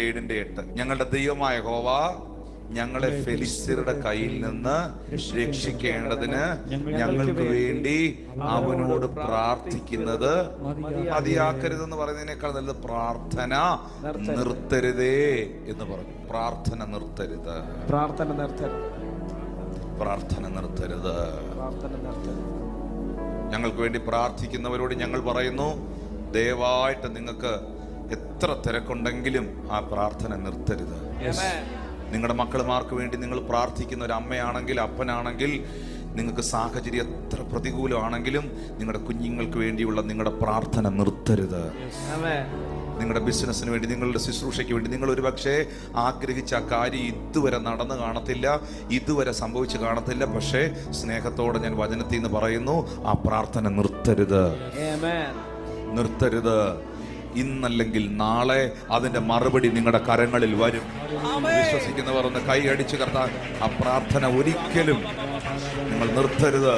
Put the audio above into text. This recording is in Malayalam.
ഏഴിന്റെ എട്ട് ഞങ്ങളുടെ ദൈവമായ ഹോവ ഞങ്ങളെ ഫെലിസ്തീരുടെ കയ്യിൽ നിന്ന് രക്ഷിക്കേണ്ടതിന് ഞങ്ങൾക്ക് വേണ്ടി അവനോട് പ്രാർത്ഥിക്കുന്നത് മതിയാക്കരുതെന്ന് പറയുന്നതിനേക്കാൾ നല്ലത് പ്രാർത്ഥന നിർത്തരുതേ എന്ന് പറഞ്ഞു. പ്രാർത്ഥന നിർത്തരുത്. പ്രാർത്ഥന നിർത്തരുത്. പ്രാർത്ഥന നിർത്തരുത്. പ്രാർത്ഥന നിർത്തരുത്. ഞങ്ങൾക്ക് വേണ്ടി പ്രാർത്ഥിക്കുന്നവരോട് ഞങ്ങൾ പറയുന്നു ദയവായിട്ട് നിങ്ങൾക്ക് എത്ര തിരക്കുണ്ടെങ്കിലും ആ പ്രാർത്ഥന നിർത്തരുത്. നിങ്ങളുടെ മക്കളുമാർക്ക് വേണ്ടി നിങ്ങൾ പ്രാർത്ഥിക്കുന്ന ഒരു അമ്മയാണെങ്കിൽ അപ്പനാണെങ്കിൽ നിങ്ങൾക്ക് സാഹചര്യം എത്ര പ്രതികൂലമാണെങ്കിലും നിങ്ങളുടെ കുഞ്ഞുങ്ങൾക്ക് വേണ്ടിയുള്ള നിങ്ങളുടെ പ്രാർത്ഥന നിർത്തരുത്. നിങ്ങളുടെ ബിസിനസ്സിന് വേണ്ടി നിങ്ങളുടെ ശുശ്രൂഷയ്ക്ക് വേണ്ടി നിങ്ങൾ ഒരു പക്ഷേ ആഗ്രഹിച്ച ആ കാര്യം ഇതുവരെ നടന്നു കാണത്തില്ല ഇതുവരെ സംഭവിച്ചു കാണത്തില്ല. പക്ഷേ സ്നേഹത്തോടെ ഞാൻ വചനത്തിൽ നിന്ന് പറയുന്നു ആ പ്രാർത്ഥന നിർത്തരുത്. നിർത്തരുത്. ഇന്നല്ലെങ്കിൽ നാളെ അതിന്റെ മറുപടി നിങ്ങളുടെ കരങ്ങളിൽ വരും. വിശ്വസിക്കുന്നവർ ഒന്ന് കൈ അടിച്ചു കർത്താൻ ആ പ്രാർത്ഥന ഒരിക്കലും നിങ്ങൾ നിർത്തരുത്.